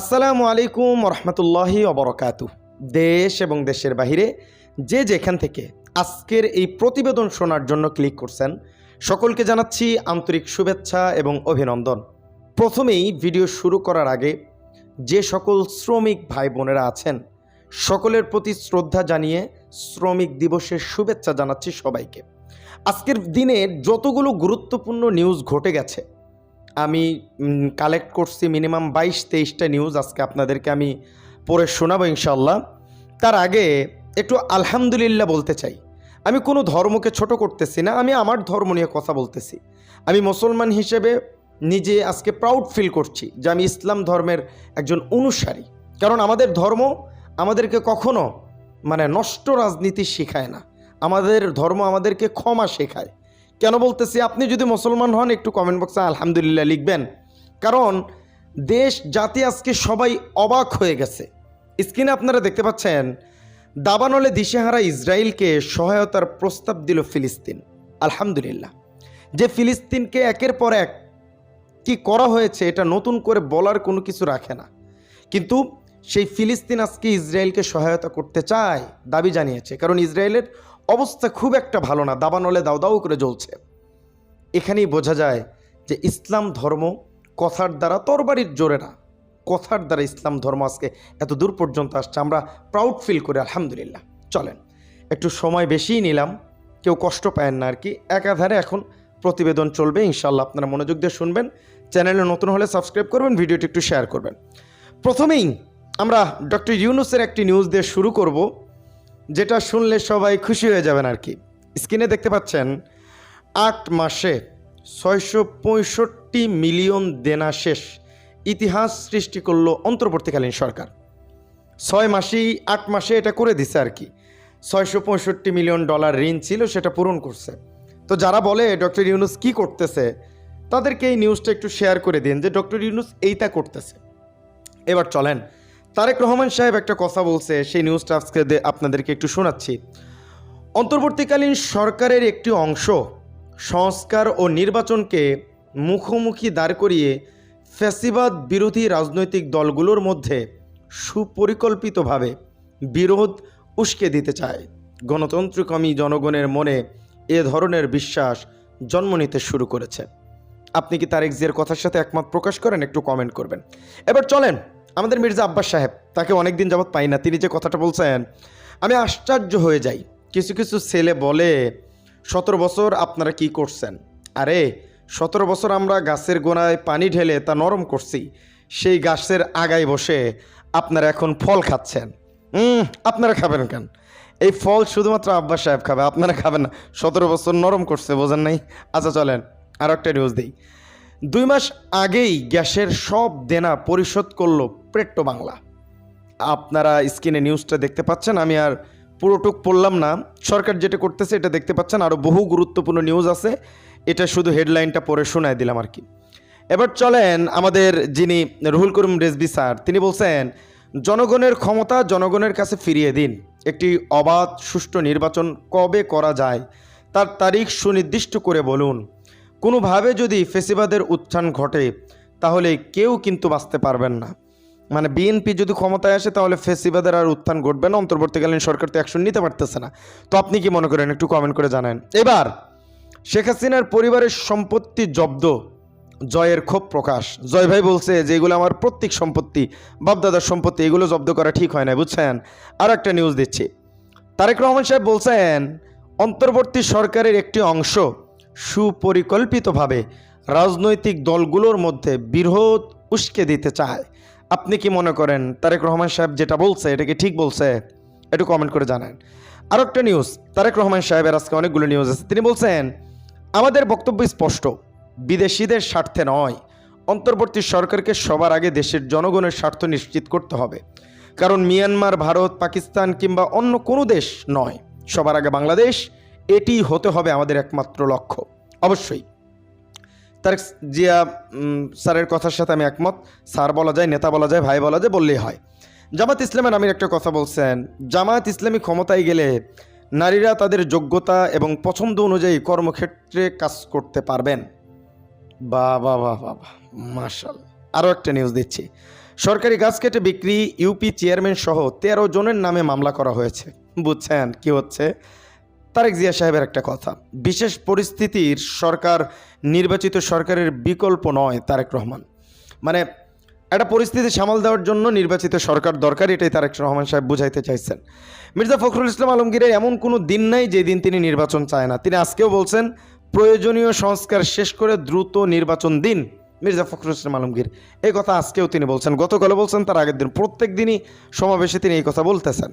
আসসালামু আলাইকুম রহমতুল্লাহি অবরকাতু দেশ এবং দেশের বাহিরে যে যেখান থেকে আজকের এই প্রতিবেদন শোনার জন্য ক্লিক করছেন, সকলকে জানাচ্ছি আন্তরিক শুভেচ্ছা এবং অভিনন্দন। প্রথমেই ভিডিও শুরু করার আগে যে সকল শ্রমিক ভাই বোনেরা আছেন, সকলের প্রতি শ্রদ্ধা জানিয়ে শ্রমিক দিবসের শুভেচ্ছা জানাচ্ছি সবাইকে। আজকের দিনে যতগুলো গুরুত্বপূর্ণ নিউজ ঘটে গেছে আমি কালেক্ট করছি মিনিমাম বাইশ, তেইশটা নিউজ আজকে আপনাদেরকে আমি পড়ে শোনাবো ইনশাল্লাহ তার আগে একটু আলহামদুলিল্লাহ বলতে চাই। আমি কোনো ধর্মকে ছোট করতেছি না, আমি আমার ধর্ম নিয়ে কথা বলতেছি। আমি মুসলমান হিসেবে নিজে আজকে প্রাউড ফিল করছি যে আমি ইসলাম ধর্মের একজন অনুসারী। কারণ আমাদের ধর্ম আমাদেরকে কখনো মানে নষ্ট রাজনীতি শেখায় না। আমাদের ধর্ম আমাদেরকে ক্ষমা শেখায়। কেন বলতেছি, আপনি যদি মুসলমান হন, একটু কমেন্ট বক্সে আলহামদুলিল্লাহ লিখবেন। কারণ দেশ, জাতি আজকে সবাই অবাক হয়ে গেছে। স্ক্রিনে আপনারা দেখতে পাচ্ছেন, দাবানলে দিশেহারা ইসরায়েলকে সহায়তার প্রস্তাব দিল ফিলিস্তিন। আলহামদুলিল্লাহ। যে ফিলিস্তিনকে একের পর এক কি করা হয়েছে, এটা নতুন করে বলার কোনো কিছু রাখে না। কিন্তু সেই ফিলিস্তিন আজকে ইসরায়েলকে সহায়তা করতে চায়, দাবি জানিয়েছে। কারণ ইসরায়েলের অবস্থা খুব একটা ভালো না, দাবানলে দাও দাও করে জ্বলছে। এখানেই বোঝা যায় যে ইসলাম ধর্ম কথার দ্বারা তরবারির জোরে না। কথার দ্বারা ইসলাম ধর্ম আজকে এত দূর পর্যন্ত আসছে, আমরা প্রাউড ফিল করি, আলহামদুলিল্লাহ। চলেন, একটু সময় বেশিই নিলাম, কেউ কষ্ট পায়েন না আর কি। একাধারে এখন প্রতিবেদন চলবে ইনশাল্লাহ আপনারা মনোযোগ দিয়ে শুনবেন। চ্যানেলে নতুন হলে সাবস্ক্রাইব করবেন, ভিডিওটি একটু শেয়ার করবেন। প্রথমেই আমরা ডক্টর ইউনুসের একটি নিউজ দিয়ে শুরু করব। যেটা শুনলে সবাই খুশি হয়ে যাবেন আর কি। স্ক্রিনে দেখতে পাচ্ছেন, আট মাসে ছয়শো পঁয়ষট্টি মিলিয়ন দেনা শেষ ইতিহাস সৃষ্টি করল অন্তর্বর্তীকালীন সরকার। ছয় মাসেই, আট মাসে এটা করে দিছে আর কি। ছয়শো পঁয়ষট্টি মিলিয়ন ডলার ঋণ ছিল, সেটা পূরণ করছে। তো যারা বলে ডক্টর ইউনুস কি করতেছে, তাদেরকে এই নিউজটা একটু শেয়ার করে দিন যে ডক্টর ইউনুস এইটা করতেছে। এবার চলেন তারেক রহমান সাহেব একটা কথা বলছে, সেই নিউজটা আজকে আপনাদেরকে একটু শোনাচ্ছি। অন্তর্বর্তীকালীন সরকারের একটি অংশ সংস্কার ও নির্বাচনকে মুখোমুখি দাঁড় করিয়ে ফ্যাসিবাদ বিরোধী রাজনৈতিক দলগুলোর মধ্যে সুপরিকল্পিতভাবে বিরোধ উস্কে দিতে চায়। গণতন্ত্রকামী জনগণের মনে এ ধরনের বিশ্বাস জন্ম নিতে শুরু করেছে। আপনি কি তারেক জিয়ার কথার সাথে একমত প্রকাশ করেন? একটু কমেন্ট করবেন। এবার চলেন আমাদের মির্জা আব্বাস সাহেব, তাকে অনেকদিন যাবৎ পাই না, তিনি যে কথাটা বলছেন, আমি আশ্চর্য হয়ে যাই। কিছু কিছু ছেলে বলে, সতেরো বছর আপনারা কি করছেন? আরে, সতেরো বছর আমরা গাছের গোড়ায় পানি ঢেলে তা নরম করছি, সেই গাছের আগায় বসে আপনারা এখন ফল খাচ্ছেন। হুম আপনারা খাবেন কেন? এই ফল শুধুমাত্র আব্বাস সাহেব খাবে, আপনারা খাবেন না, সতেরো বছর নরম করছে, বোঝেন নাই? আচ্ছা চলেন, আর একটা নিউজ দিই। দুই মাস আগেই গ্যাসের সব দেনা পরিশোধ করল পেট্রো বাংলা। আপনারা স্ক্রিনে নিউজটা দেখতে পাচ্ছেন, আমি আর পুরোটুক পড়লাম না। সরকার যেটা করতেছে, এটা দেখতে পাচ্ছেন আরও বহু গুরুত্বপূর্ণ নিউজ আছে। এটা শুধু হেডলাইনটা পড়ে শোনায় দিলাম আর কি। এবার চলেন আমাদের যিনি রুহুল করিম রেজবি স্যার, তিনি বলছেন, জনগণের ক্ষমতা জনগণের কাছে ফিরিয়ে দিন। একটি অবাধ, সুষ্ঠু নির্বাচন কবে করা যায়, তার তারিখ সুনির্দিষ্ট করে বলুন। কোনোভাবে যদি ফেসিবাদের উত্থান ঘটে, তাহলে কেউ কিন্তু বাঁচতে পারবেন না। মানে বিএনপি যদি ক্ষমতায় আসে, তাহলে ফেসিবাদের আর উত্থান ঘটবে না। অন্তর্বর্তীকালীন সরকার তো অ্যাকশন নিতে পারতেছে না। তো আপনি কি মনে করেন? একটু কমেন্ট করে জানান। এবার, শেখ হাসিনার পরিবারের সম্পত্তি জব্দ, জয়ের ক্ষোভ প্রকাশ। জয় ভাই বলছে যে, এগুলো আমার প্রত্যেক সম্পত্তি, বাপদাদার সম্পত্তি, এগুলো জব্দ করা ঠিক হয় না বুঝছেন? আর একটা নিউজ দিচ্ছি। তারেক রহমান সাহেব বলছেন, অন্তর্বর্তী সরকারের একটি অংশ সুপরিকল্পিতভাবে রাজনৈতিক দলগুলোর মধ্যে বিরোধ উস্কে দিতে চায়। আপনি কি মনে করেন তারেক রহমান সাহেব যেটা বলছে, এটা কি ঠিক বলছে? একটু কমেন্ট করে জানান। আর একটা নিউজ তারেক রহমান সাহেবের আজকে অনেকগুলো নিউজ আছে। তিনি বলছেন, আমাদের বক্তব্য স্পষ্ট, বিদেশিদের স্বার্থে নয়। অন্তর্বর্তী সরকারকে সবার আগে দেশের জনগণের স্বার্থ নিশ্চিত করতে হবে। কারণ মিয়ানমার, ভারত, পাকিস্তান কিংবা অন্য কোনো দেশ নয়। সবার আগে বাংলাদেশ এটি হতে হবে আমাদের একমাত্র লক্ষ্য, অবশ্যই। তার জিয়া স্যারের কথার সাথে আমি একমত। স্যার বলা যায়, নেতা বলা যায়, ভাই বলা যায়, বললেই হয়। জামাত ইসলামের আমির একটা কথা বলছেন জামাত ইসলামী ক্ষমতায় গেলে নারীরা তাদের যোগ্যতা এবং পছন্দ অনুযায়ী কর্মক্ষেত্রে কাজ করতে পারবেন। বা বা বা বা মার্শাল আরও একটা নিউজ দিচ্ছি। সরকারি গাছ কেটে বিক্রি, ইউপি চেয়ারম্যান সহ তেরো জনের নামে মামলা করা হয়েছে। বুঝছেন? কি হচ্ছে? তারেক জিয়া সাহেবের একটা কথা। বিশেষ পরিস্থিতির সরকার, নির্বাচিত সরকারের বিকল্প নয় তারেক রহমান। মানে একটা পরিস্থিতি সামাল দেওয়ার জন্য নির্বাচিত সরকার দরকার, এটাই তারেক রহমান সাহেব বুঝাইতে চাইছেন। মির্জা ফখরুল ইসলাম আলমগীরের এমন কোনো দিন নাই যে দিন তিনি নির্বাচন চায় না। তিনি আজকেও বলছেন, প্রয়োজনীয় সংস্কার শেষ করে দ্রুত নির্বাচন দিন। মির্জা ফখরুল ইসলাম আলমগীর, এই কথা আজকেও তিনি বলছেন। গতকালও বলছেন, তার আগের দিন প্রত্যেক দিনই সমাবেশে তিনি এই কথা বলতেছেন।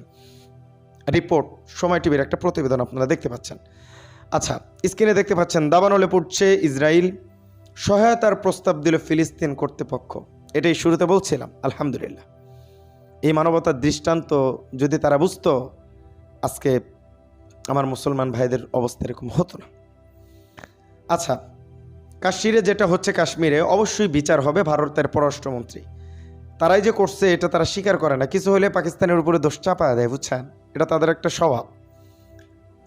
রিপোর্ট সময় টিভির একটা প্রতিবেদন আপনারা দেখতে পাচ্ছেন। আচ্ছা স্ক্রিনে দেখতে পাচ্ছেন, দাবানলে পড়ছে ইসরায়েল সহায়তার প্রস্তাব দিল ফিলিস্তিন কর্তৃপক্ষ। এটাই শুরুতে বলছিলাম, আলহামদুলিল্লাহ। এই মানবতার দৃষ্টান্ত যদি তারা বুঝত, আজকে আমার মুসলমান ভাইদের অবস্থা এরকম হতো না। আচ্ছা কাশ্মীরে যেটা হচ্ছে কাশ্মীরে, অবশ্যই বিচার হবে ভারতের পররাষ্ট্রমন্ত্রী। তারাই যে করছে, এটা তারা স্বীকার করে না। কিছু হলে পাকিস্তানের উপরে দোষ চাপা দেয়, বুঝছেন? এটা তাদের একটা স্বভাব।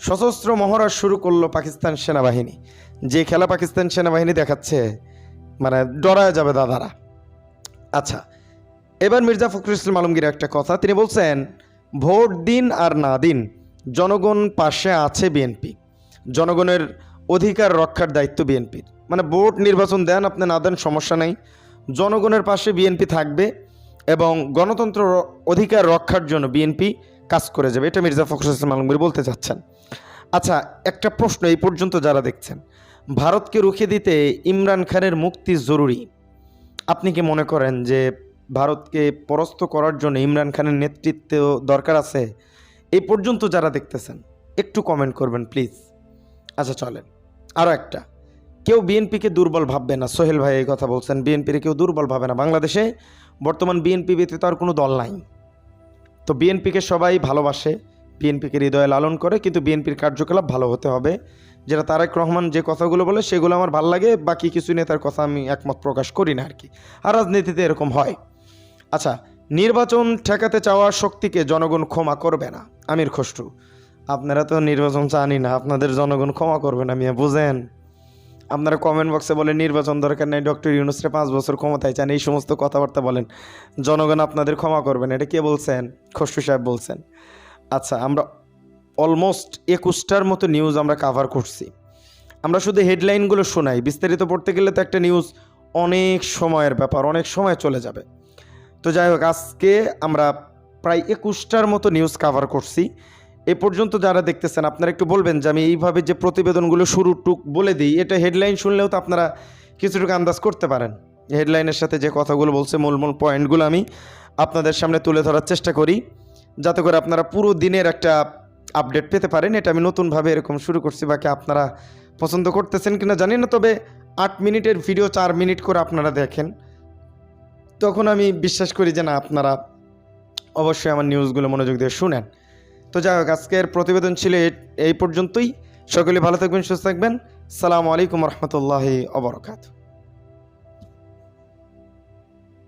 সশস্ত্র মহড়া শুরু করল পাকিস্তান সেনাবাহিনী। যে খেলা পাকিস্তান সেনাবাহিনী দেখাচ্ছে মানে ডরায় যাবে দাদারা। আচ্ছা এবার মির্জা ফখরুল ইসলাম আলমগীর একটা কথা। তিনি বলছেন, ভোট দিন আর না দিন, জনগণ পাশে আছে বিএনপি। জনগণের অধিকার রক্ষার দায়িত্ব বিএনপির। মানে ভোট নির্বাচন দেন আপনি, না দেন সমস্যা নেই। জনগণের পাশে বিএনপি থাকবে এবং গণতন্ত্র অধিকার রক্ষার জন্য বিএনপি কাজ করে যাবে। এটা মির্জা ফখরুল ইসলাম আলমগীর বলতে চাচ্ছেন। আচ্ছা একটা প্রশ্ন এই পর্যন্ত যারা দেখছেন। ভারতকে রুখে দিতে ইমরান খানের মুক্তি জরুরি। আপনি কি মনে করেন যে ভারতকে পরাস্ত করার জন্য ইমরান খানের নেতৃত্ব দরকার আছে? এই পর্যন্ত যারা দেখতেছেন, একটু কমেন্ট করবেন প্লিজ আচ্ছা চলেন। আরও একটা। কেউ বিএনপিকে দুর্বল ভাববে না। সোহেল ভাই এই কথা বলছেন, বিএনপির কেউ দুর্বল ভাবে না। বাংলাদেশে বর্তমান বিএনপি ব্যতীত আর কোনো দল নাই। তো বিএনপিকে সবাই ভালোবাসে, বিএনপিকে হৃদয়ে লালন করে, কিন্তু বিএনপির কার্যকলাপ ভালো হতে হবে। যেটা তারেক রহমান যে কথাগুলো বলে, সেগুলো আমার ভালো লাগে, বাকি কিছু নেতার কথা আমি একমত প্রকাশ করি না আর কি আর রাজনীতিতে এরকম হয়। আচ্ছা নির্বাচন ঠেকাতে চাওয়া শক্তিকে জনগণ ক্ষমা করবে না। আমির খসরু, আপনারা তো নির্বাচন চানই না, আপনাদের জনগণ ক্ষমা করবে না মিয়া বুঝেন। আপনারা কমেন্ট বক্সে বলেন, নির্বাচন দরকার নেই ডক্টর ইউনুসরে পাঁচ বছর ক্ষমতায় চান। এই সমস্ত কথাবার্তা বলেন। জনগণ আপনাদের ক্ষমা করবেন। এটা কে বলছেন? খসরু সাহেব বলছেন। আচ্ছা আমরা অলমোস্ট একুশটার মতো নিউজ আমরা কাভার করছি। আমরা শুধু হেডলাইনগুলো শোনাই। বিস্তারিত পড়তে গেলে তো একটা নিউজ অনেক সময়ের ব্যাপার, অনেক সময় চলে যাবে। তো যাই হোক, আজকে আমরা প্রায় একুশটার মতো নিউজ কাভার করছি। এ পর্যন্ত যারা দেখতেছেন, আপনারা একটু বলবেন যে আমি এইভাবে যে প্রতিবেদনগুলো শুরু টুক বলে দিই, এটা হেডলাইন শুনলেও তো আপনারা কিছুটুকু আন্দাজ করতে পারেন। হেডলাইনের সাথে যে কথাগুলো বলছে মূল মূল পয়েন্টগুলো আমি আপনাদের সামনে তুলে ধরার চেষ্টা করি, যাতে করে আপনারা পুরো দিনের একটা আপডেট পেতে পারেন। এটা আমি নতুনভাবে এরকম শুরু করছি, বাকি আপনারা পছন্দ করতেছেন কিনা জানি না, তবে আট মিনিটের ভিডিও চার মিনিট করে আপনারা দেখেন। তখন আমি বিশ্বাস করি যে না, আপনারা অবশ্যই আমার নিউজগুলো মনোযোগ দিয়ে শুনেন। তো যাই হোক, আজকের প্রতিবেদন ছিল এই পর্যন্তই। সকলে ভালো থাকবেন, সুস্থ থাকবেন। সালামু আলাইকুম রহমতুল্লাহি অবরকাত